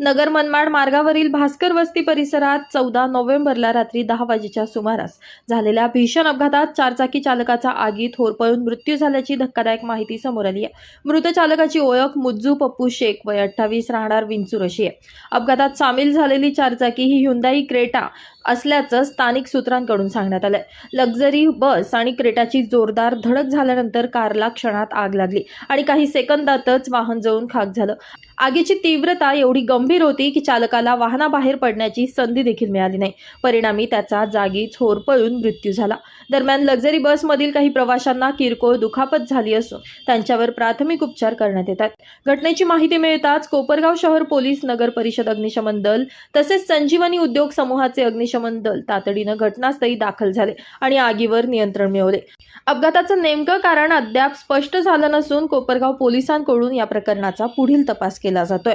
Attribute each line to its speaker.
Speaker 1: नगर मनमाड मार्गावरील भास्कर वस्ती परिसरात चौदा नोव्हेंबरला रात्री दहा वाजेच्या सुमारास झालेल्या भीषण अपघातात चारचाकी चालकाचा आगीत होरपळून मृत्यू झाल्याची धक्कादायक माहिती समोर आली आहे. मृत चालकाची ओळख मुज्जू पप्पू शेख वय अठ्ठावीस राहणार विंचूर अशी आहे अपघातात सामील झालेली चारचाकी ही हुंदाई क्रेटा असल्याचं स्थानिक सूत्रांकडून सांगण्यात आलंय. लक्झरी बस आणि क्रेटाची जोरदार धडक झाल्यानंतर कारला क्षणात आग लागली आणि काही सेकंदातच वाहन जळून खाक झालं. आगीची तीव्रता एवढी गंभीर होती की चालकाला वाहनाबाहेर पडण्याची संधी देखील मिळाली नाही. परिणामी त्याचा जागीच होरपळून मृत्यू झाला. दरम्यान लक्झरी बसमधील काही प्रवाशांना किरकोळ दुखापत झाली असून त्यांच्यावर प्राथमिक उपचार करण्यात येतात. घटनेची माहिती मिळताच कोपरगाव शहर पोलीस नगर परिषद अग्निशमन दल तसेच संजीवनी उद्योग समूहाचे अग्निशमन दल तातडीनं घटनास्थळी दाखल झाले आणि आगीवर नियंत्रण मिळवले. अपघाताचं नेमकं कारण अद्याप स्पष्ट झालं नसून कोपरगाव पोलिसांकडून या प्रकरणाचा पुढील तपास केला जातोय.